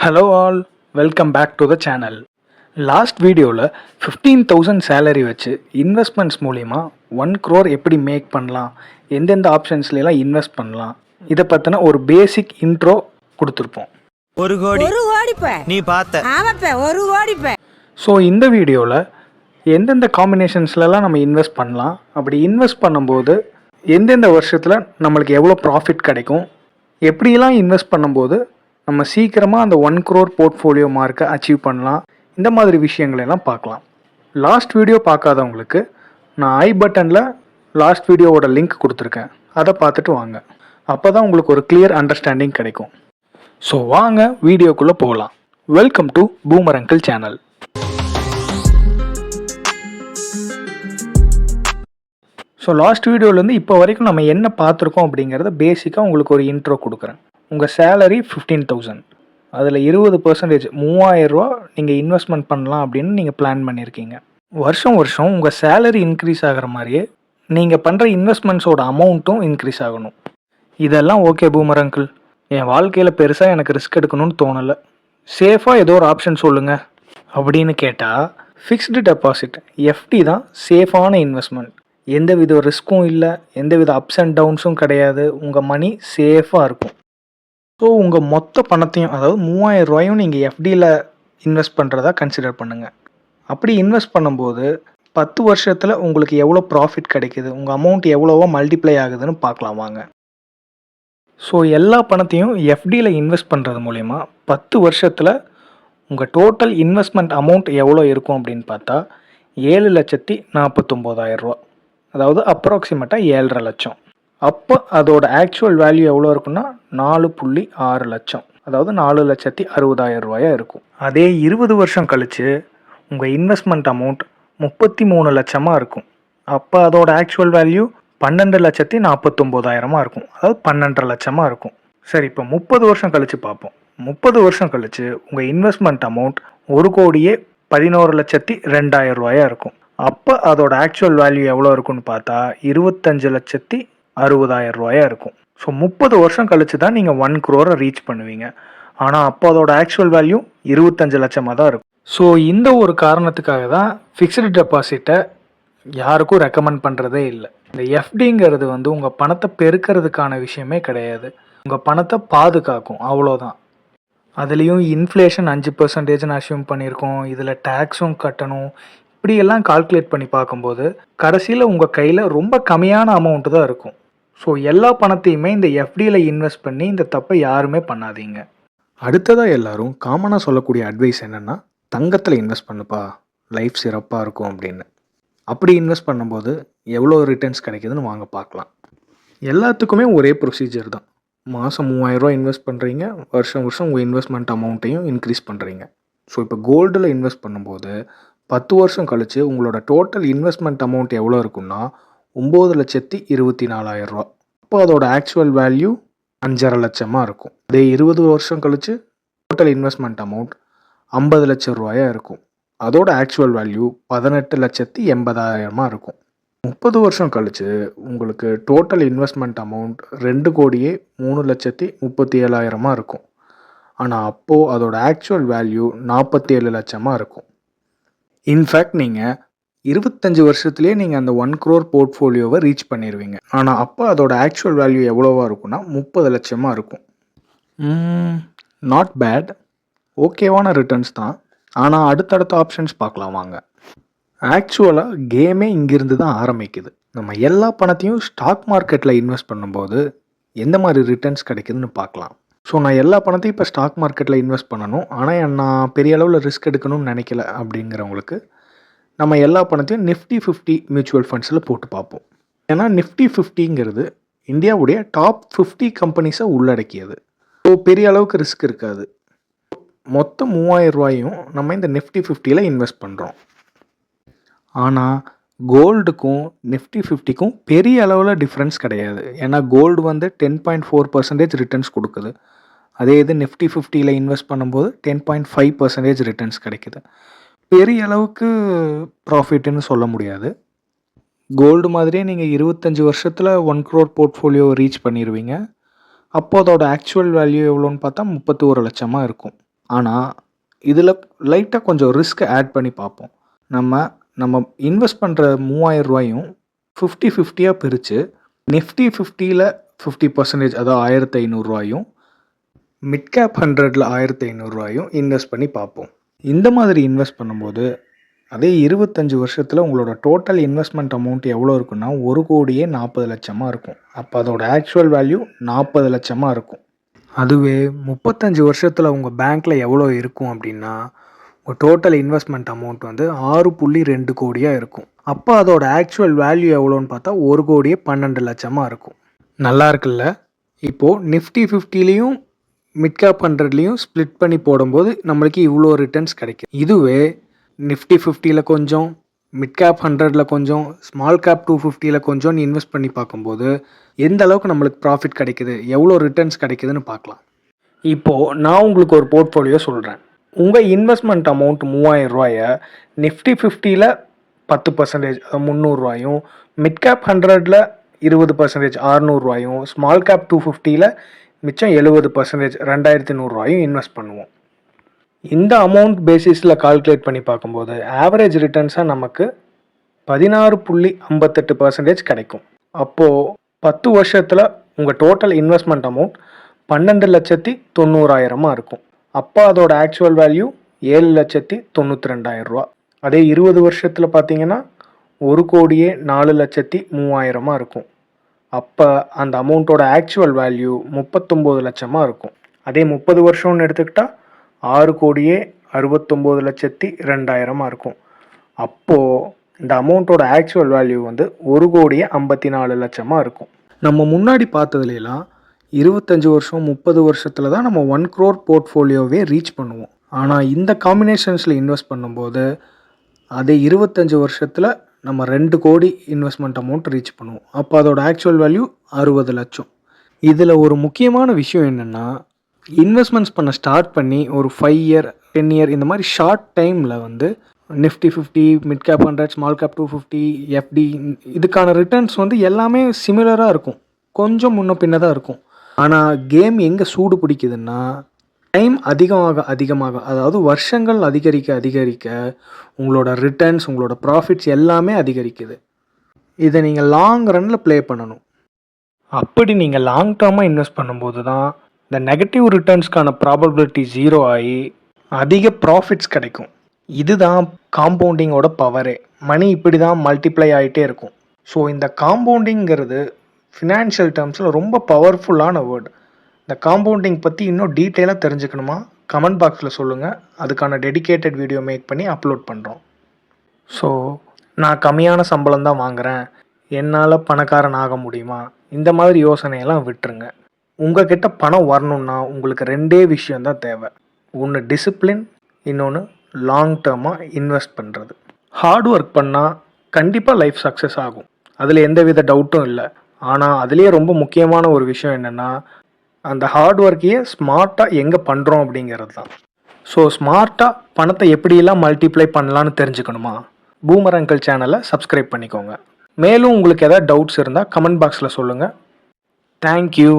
Hello all welcome back to the channel last வீடியோவில் fifteen thousand salary வச்சு investments மூலிமா one crore எப்படி make பண்ணலாம் எந்தெந்த ஆப்ஷன்ஸ்லாம் இன்வெஸ்ட் பண்ணலாம் இதை பற்றின ஒரு பேசிக் இன்ட்ரோ கொடுத்துருப்போம். ஒரு கோடி. ஒரு கோடிப்ப. நீ பார்த்த. ஆமாப்ப ஒரு கோடிப்ப. ஸோ இந்த வீடியோவில் எந்தெந்த காம்பினேஷன்ஸ்லலாம் நம்ம இன்வெஸ்ட் பண்ணலாம் அப்படி இன்வெஸ்ட் பண்ணும்போது எந்தெந்த வருஷத்தில் நம்மளுக்கு எவ்வளோ ப்ராஃபிட் கிடைக்கும் எப்படியெல்லாம் இன்வெஸ்ட் பண்ணும்போது நம்ம சீக்கிரமாக அந்த ஒன் க்ரோர் போர்ட்ஃபோலியோ மார்க்கை அச்சீவ் பண்ணலாம். இந்த மாதிரி விஷயங்களெல்லாம் பார்க்கலாம். லாஸ்ட் வீடியோ பார்க்காதவங்களுக்கு நான் ஐ பட்டனில் லாஸ்ட் வீடியோவோட லிங்க் கொடுத்துருக்கேன். அதை பார்த்துட்டு வாங்க. அப்போ தான் உங்களுக்கு ஒரு கிளியர் அண்டர்ஸ்டாண்டிங் கிடைக்கும். ஸோ வாங்க வீடியோக்குள்ளே போகலாம். Welcome to boomer uncle channel so last வீடியோலேருந்து இப்போ வரைக்கும் நம்ம என்ன பார்த்துருக்கோம் அப்படிங்கிறத பேசிக்காக உங்களுக்கு ஒரு இன்ட்ரோ கொடுக்குறேன். உங்கள் சேலரி ஃபிஃப்டீன் தௌசண்ட் அதில் இருபது பர்சன்டேஜ் மூவாயிரரூவா நீங்கள் இன்வெஸ்ட்மெண்ட் பண்ணலாம் அப்படின்னு நீங்கள் பிளான் பண்ணியிருக்கீங்க வருஷம் வருஷம் உங்கள் சேலரி இன்க்ரீஸ் ஆகிற மாதிரியே நீங்கள் பண்ணுற இன்வெஸ்ட்மெண்ட்ஸோட அமௌண்ட்டும் இன்க்ரீஸ் ஆகணும். இதெல்லாம் ஓகே பூமர் அங்கிள் என் வாழ்க்கையில் பெருசாக எனக்கு ரிஸ்க் எடுக்கணும்னு தோணலை. சேஃபாக ஏதோ ஒரு ஆப்ஷன் சொல்லுங்கள் அப்படின்னு கேட்டால் ஃபிக்ஸ்டு டெபாசிட் எஃப்டி தான் சேஃபான இன்வெஸ்ட்மெண்ட் எந்த வித ரிஸ்க்கும் இல்லை எந்த வித அப்ஸ் அண்ட் டவுன்ஸும் கிடையாது. உங்கள் மணி சேஃபாக இருக்கும். ஸோ உங்கள் மொத்த பணத்தையும் அதாவது மூவாயிரம் ரூபாயும் நீங்கள் எஃப்டியில் இன்வெஸ்ட் பண்ணுறதா கன்சிடர் பண்ணுங்கள் அப்படி இன்வெஸ்ட் பண்ணும்போது பத்து வருஷத்தில் உங்களுக்கு எவ்வளோ ப்ராஃபிட் கிடைக்குது உங்கள் அமௌண்ட் எவ்வளோவோ மல்டிப்ளை ஆகுதுன்னு பார்க்கலாம் வாங்க. ஸோ எல்லா பணத்தையும் எஃப்டியில் இன்வெஸ்ட் பண்ணுறது மூலிமா பத்து வருஷத்தில் உங்கள் டோட்டல் இன்வெஸ்ட்மெண்ட் அமௌண்ட் எவ்வளோ இருக்கும் அப்படின்னு பார்த்தா ஏழு லட்சத்தி நாற்பத்தொம்போதாயிரம் ரூபா அதாவது அப்ராக்சிமேட்டாக ஏழரை லட்சம். அப்போ அதோட ஆக்சுவல் வேல்யூ எவ்வளோ இருக்குன்னா நாலு புள்ளி ஆறு லட்சம். அதாவது நாலு லட்சத்தி அறுபதாயிரம் ரூபாயா இருக்கும். அதே இருபது வருஷம் கழித்து உங்கள் இன்வெஸ்ட்மெண்ட் அமௌண்ட் முப்பத்தி மூணு லட்சமாக இருக்கும். அப்போ அதோட ஆக்சுவல் வேல்யூ பன்னெண்டு லட்சத்தி நாற்பத்தொம்போதாயிரமாக இருக்கும். அதாவது பன்னெண்டரை லட்சமாக இருக்கும். சரி இப்போ முப்பது வருஷம் கழித்து பார்ப்போம். முப்பது வருஷம் கழித்து உங்கள் இன்வெஸ்ட்மெண்ட் அமௌண்ட் ஒரு கோடியே பதினோரு லட்சத்தி ரெண்டாயிரம் ரூபாயாக இருக்கும். அப்போ அதோட ஆக்சுவல் வேல்யூ எவ்வளோ இருக்குன்னு பார்த்தா இருபத்தஞ்சு லட்சத்தி அறுபதாயிரம் ரூபாயா இருக்கும். ஸோ முப்பது வருஷம் கழிச்சு தான் நீங்கள் ஒன் க்ரோரை ரீச் பண்ணுவீங்க. ஆனால் அப்போ அதோட ஆக்சுவல் வேல்யூ இருபத்தஞ்சு லட்சமாக தான் இருக்கும். ஸோ இந்த ஒரு காரணத்துக்காக தான் ஃபிக்ஸ்டு டெபாசிட்டை யாருக்கும் ரெக்கமெண்ட் பண்ணுறதே இல்லை. இந்த எஃப்டிங்கிறது வந்து உங்கள் பணத்தை பெருக்கிறதுக்கான விஷயமே கிடையாது. உங்கள் பணத்தை பாதுகாக்கும். அவ்வளோதான் அதுலேயும் இன்ஃப்ளேஷன் அஞ்சு பர்சன்டேஜ்னு அசியூம் பண்ணியிருக்கோம். இதில் டேக்ஸும் கட்டணும். இப்படியெல்லாம் கால்குலேட் பண்ணி பார்க்கும்போது கடைசியில் உங்கள் கையில் ரொம்ப கம்மியான அமௌண்ட்டு தான் இருக்கும். ஸோ எல்லா பணத்தையுமே இந்த எஃப்டியில் இன்வெஸ்ட் பண்ணி இந்த தப்பை யாருமே பண்ணாதீங்க. அடுத்ததாக எல்லாரும் காமனாக சொல்லக்கூடிய அட்வைஸ் என்னென்னா தங்கத்தில் இன்வெஸ்ட் பண்ணுப்பா. லைஃப் சிறப்பாக இருக்கும் அப்படின்னு. அப்படி இன்வெஸ்ட் பண்ணும்போது எவ்வளோ ரிட்டர்ன்ஸ் கிடைக்குதுன்னு வாங்க பார்க்கலாம். எல்லாத்துக்குமே ஒரே ப்ரொசீஜர் தான். மாதம் மூவாயிரரூவா இன்வெஸ்ட் பண்ணுறீங்க வருஷம் வருஷம் உங்கள் இன்வெஸ்ட்மெண்ட் அமௌண்ட்டையும் இன்க்ரீஸ் பண்ணுறீங்க ஸோ இப்போ கோல்டில் இன்வெஸ்ட் பண்ணும்போது பத்து வருஷம் கழித்து உங்களோட டோட்டல் இன்வெஸ்ட்மெண்ட் அமௌண்ட் எவ்வளோ இருக்குன்னா ஒம்பது லட்சத்தி இருபத்தி நாலாயிரரூவா அப்போ அதோட ஆக்சுவல் வேல்யூ அஞ்சரை லட்சமாக இருக்கும். அதே இருபது வருஷம் கழித்து டோட்டல் இன்வெஸ்ட்மெண்ட் அமௌண்ட் ஐம்பது லட்சம் ரூபாயா இருக்கும். அதோட ஆக்சுவல் வேல்யூ பதினெட்டு லட்சத்தி எண்பதாயிரமாக இருக்கும். முப்பது வருஷம் கழித்து உங்களுக்கு டோட்டல் இன்வெஸ்ட்மெண்ட் அமௌண்ட் ரெண்டு கோடியே மூணு லட்சத்தி முப்பத்தி ஏழாயிரமாக இருக்கும். ஆனால் அப்போது அதோட ஆக்சுவல் வேல்யூ நாற்பத்தி ஏழு லட்சமாக இருக்கும் இன்ஃபேக்ட் நீங்கள் இருபத்தஞ்சு வருஷத்துலேயே நீங்கள் அந்த ஒன் க்ரோர் போர்ட்ஃபோலியோவை ரீச் பண்ணிடுவீங்க ஆனால் அப்போ அதோட ஆக்சுவல் வேல்யூ எவ்வளோவா இருக்கும்னா முப்பது லட்சமாக இருக்கும். நாட் பேட் ஓகேவான ரிட்டர்ன்ஸ் தான். ஆனால் அடுத்தடுத்த ஆப்ஷன்ஸ் பார்க்கலாம் வாங்க. ஆக்சுவலாக கேமே இங்கிருந்து தான் ஆரம்பிக்குது. நம்ம எல்லா பணத்தையும் ஸ்டாக் மார்க்கெட்டில் இன்வெஸ்ட் பண்ணும்போது எந்த மாதிரி ரிட்டர்ன்ஸ் கிடைக்குதுன்னு பார்க்கலாம். ஸோ நான் எல்லா பணத்தையும் இப்போ ஸ்டாக் மார்க்கெட்டில் இன்வெஸ்ட் பண்ணணும். ஆனால் நான் பெரிய அளவில் ரிஸ்க் எடுக்கணும்னு நினைக்கல அப்படிங்கிறவங்களுக்கு நம்ம எல்லா பணத்தையும் நிஃப்டி ஃபிஃப்டி மியூச்சுவல் ஃபண்ட்ஸில் போட்டு பார்ப்போம். ஏன்னா நிஃப்டி ஃபிஃப்டிங்கிறது இந்தியாவுடைய டாப் ஃபிஃப்டி கம்பெனிஸை உள்ளடக்கியது. ஸோ பெரிய அளவுக்கு ரிஸ்க் இருக்காது. மொத்தம் மூவாயிரம் ரூபாயும் நம்ம இந்த நிஃப்டி ஃபிஃப்டியில் இன்வெஸ்ட் பண்ணுறோம் ஆனால் கோல்டுக்கும் நிஃப்டி ஃபிஃப்டிக்கும் பெரிய அளவில் டிஃப்ரென்ஸ் கிடையாது. ஏன்னா கோல்டு வந்து ten point four percentage returns கொடுக்குது. அதே இது நிஃப்டி ஃபிஃப்டியில் இன்வெஸ்ட் பண்ணும்போது ten point five percentage returns கிடைக்குது. பெரிய அளவுக்கு ப்ராஃபிட்னு சொல்ல முடியாது. கோல்டு மாதிரியே நீங்கள் இருபத்தஞ்சி வருஷத்தில் ஒன் க்ரோர் போர்ட்ஃபோலியோ ரீச் பண்ணிடுவீங்க அப்போ அதோட ஆக்சுவல் வேல்யூ எவ்வளோன்னு பார்த்தா முப்பத்தி ஒரு லட்சமாக இருக்கும். ஆனால் இதில் லைட்டாக கொஞ்சம் ரிஸ்க் ஆட் பண்ணி பார்ப்போம். நம்ம நம்ம இன்வெஸ்ட் பண்ணுற மூவாயிரம் ரூபாயும் ஃபிஃப்டி ஃபிஃப்டியாக பிரித்து நிஃப்டி ஃபிஃப்டியில் ஃபிஃப்டி பர்சன்டேஜ் அதாவது ஆயிரத்தி ஐநூறுரூவாயும் மிட் கேப் ஹண்ட்ரடில் ஆயிரத்தி ஐநூறுரூவாயும் இன்வெஸ்ட் பண்ணி பார்ப்போம். இந்த மாதிரி இன்வெஸ்ட் பண்ணும்போது அதே இருபத்தஞ்சி வருஷத்தில் உங்களோட டோட்டல் இன்வெஸ்ட்மெண்ட் அமௌண்ட் எவ்வளோ இருக்குன்னா ஒரு கோடியே நாற்பது லட்சமாக இருக்கும். அப்போ அதோட ஆக்சுவல் வேல்யூ நாற்பது லட்சமாக இருக்கும். அதுவே முப்பத்தஞ்சு வருஷத்தில் உங்கள் பேங்க்கில் எவ்வளோ இருக்கும் அப்படின்னா உங்கள் டோட்டல் இன்வெஸ்ட்மெண்ட் அமௌண்ட் வந்து ஆறு புள்ளி ரெண்டு கோடியாக இருக்கும். அப்போ அதோட ஆக்சுவல் வேல்யூ எவ்வளோன்னு பார்த்தா ஒரு கோடியே பன்னெண்டு லட்சமாக இருக்கும். நல்லா இருக்குல்ல? இப்போது நிஃப்டி ஃபிஃப்டிலையும் மிட் கேப் ஹண்ட்ரட்லேயும் ஸ்ப்ளிட் பண்ணி போடும்போது நம்மளுக்கு இவ்வளோ ரிட்டர்ன்ஸ் கிடைக்கும். இதுவே நிஃப்டி ஃபிஃப்டியில் கொஞ்சம் மிட் கேப் ஹண்ட்ரடில் கொஞ்சம் ஸ்மால் கேப் டூ ஃபிஃப்டியில் கொஞ்சம் இன்வெஸ்ட் பண்ணி பார்க்கும்போது எந்த அளவுக்கு நம்மளுக்கு ப்ராஃபிட் கிடைக்குது எவ்வளோ ரிட்டர்ன்ஸ் கிடைக்குதுன்னு பார்க்கலாம். இப்போது நான் உங்களுக்கு ஒரு போர்ட்ஃபோலியோ சொல்கிறேன் உங்கள் இன்வெஸ்ட்மெண்ட் அமௌண்ட் மூவாயிரம் ரூபாயை நிஃப்டி ஃபிஃப்டியில் பத்து பர்சன்டேஜ் முந்நூறுரூவாயும் மிட் கேப் ஹண்ட்ரடில் இருபது பர்சன்டேஜ் அறநூறுவாயும் ஸ்மால் கேப் டூ ஃபிஃப்டியில் மிச்சம் எழுபது பர்சன்டேஜ் ரெண்டாயிரத்தி நூறுரூவாயும் இன்வெஸ்ட் பண்ணுவோம். இந்த அமௌண்ட் பேசிஸில் கால்குலேட் பண்ணி பார்க்கும்போது ஆவரேஜ் ரிட்டர்ன்ஸாக நமக்கு பதினாறு புள்ளி ஐம்பத்தெட்டு பர்சன்டேஜ் கிடைக்கும். அப்போது பத்து வருஷத்தில் உங்கள் டோட்டல் இன்வெஸ்ட்மெண்ட் அமௌண்ட் பன்னெண்டு லட்சத்தி தொண்ணூறாயிரமாக இருக்கும். அப்போ அதோட ஆக்சுவல் வேல்யூ ஏழு லட்சத்தி தொண்ணூற்றி ரெண்டாயிரம் ரூபா. அதே இருபது வருஷத்தில் பார்த்தீங்கன்னா ஒரு கோடியே நாலு லட்சத்தி மூவாயிரமாக இருக்கும். அப்போ அந்த அமௌண்ட்டோட ஆக்சுவல் வேல்யூ முப்பத்தொம்போது லட்சமாக இருக்கும். அதே முப்பது வருஷம்னு எடுத்துக்கிட்டால் ஆறு கோடியே அறுபத்தொம்போது லட்சத்தி ரெண்டாயிரமாக இருக்கும். அப்போது இந்த அமௌண்ட்டோட ஆக்சுவல் வேல்யூ வந்து ஒரு கோடியே ஐம்பத்தி நாலு லட்சமாக இருக்கும். நம்ம முன்னாடி பார்த்ததுலாம் இருபத்தஞ்சி வருஷம் முப்பது வருஷத்தில் தான் நம்ம ஒன் க்ரோர் போர்ட்ஃபோலியோவே ரீச் பண்ணுவோம். ஆனால் இந்த காம்பினேஷன்ஸில் இன்வெஸ்ட் பண்ணும்போது அதே இருபத்தஞ்சி வருஷத்தில் நம்ம ரெண்டு கோடி இன்வெஸ்ட்மெண்ட் அமௌண்ட் ரீச் பண்ணுவோம். அப்போ அதோட ஆக்சுவல் வேல்யூ அறுபது லட்சம். இதில் ஒரு முக்கியமான விஷயம் என்னென்னா இன்வெஸ்ட்மெண்ட்ஸ் பண்ண ஸ்டார்ட் பண்ணி ஒரு ஃபைவ் இயர் டென் இயர் இந்த மாதிரி ஷார்ட் டைமில் வந்து Nifty fifty mid cap hundred small cap two fifty FD இதுக்கான ரிட்டர்ன்ஸ் வந்து எல்லாமே சிமிலராக இருக்கும். கொஞ்சம் முன்ன பின்ன தான் இருக்கும். ஆனால் கேம் எங்கே சூடு பிடிக்குதுன்னா டைம் அதிகமாக அதிகமாக அதாவது வருஷங்கள் அதிகரிக்க அதிகரிக்க உங்களோட ரிட்டர்ன்ஸ் உங்களோட ப்ராஃபிட்ஸ் எல்லாமே அதிகரிக்குது. இதை நீங்கள் லாங் ரன்னில் ப்ளே பண்ணணும். அப்படி நீங்கள் லாங் டேர்மாக இன்வெஸ்ட் பண்ணும்போது தான் இந்த நெகட்டிவ் ரிட்டர்ன்ஸ்க்கான ப்ராபபிலிட்டி ஜீரோ ஆகி அதிக ப்ராஃபிட்ஸ் கிடைக்கும். இதுதான் காம்பவுண்டிங்கோட பவரே மணி இப்படி தான் மல்டிப்ளை ஆகிட்டே இருக்கும். ஸோ இந்த காம்பவுண்டிங்கிறது ஃபினான்ஷியல் டேர்ம்ஸில் ரொம்ப பவர்ஃபுல்லான வேர்டு இந்த காம்பவுண்டிங் பற்றி இன்னும் டீட்டெயிலாக தெரிஞ்சுக்கணுமா? கமெண்ட் பாக்ஸில் சொல்லுங்கள் அதுக்கான டெடிகேட்டட் வீடியோ மேக் பண்ணி அப்லோட் பண்ணுறோம் ஸோ நான் கம்மியான சம்பளம் தான் வாங்குகிறேன் என்னால் பணக்காரன் ஆக முடியுமா? இந்த மாதிரி யோசனையெல்லாம் விட்டுருங்க. உங்ககிட்ட பணம் வரணும்னா உங்களுக்கு ரெண்டே விஷயந்தான் தேவை. ஒன்று டிசிப்ளின் இன்னொன்று லாங் டேர்மாக இன்வெஸ்ட் பண்ணுறது ஹார்ட் ஒர்க் பண்ணால் கண்டிப்பாக லைஃப் சக்ஸஸ் ஆகும். அதில் எந்த வித டவுட்டும் இல்லை. ஆனால் அதுலேயே ரொம்ப முக்கியமான ஒரு விஷயம் என்னென்னா அந்த ஹார்ட் ஒர்க்கையே ஸ்மார்ட்டாக எங்கே பண்ணுறோம் அப்படிங்கிறது தான். ஸோ ஸ்மார்ட்டாக பணத்தை எப்படியெல்லாம் மல்டிப்ளை பண்ணலான்னு தெரிஞ்சுக்கணுமா? பூமர் அங்கிள் சேனலை சப்ஸ்கிரைப் பண்ணிக்கோங்க. மேலும் உங்களுக்கு எதாவது டவுட்ஸ் இருந்தால் கமெண்ட் பாக்ஸில் சொல்லுங்கள் தேங்க்யூ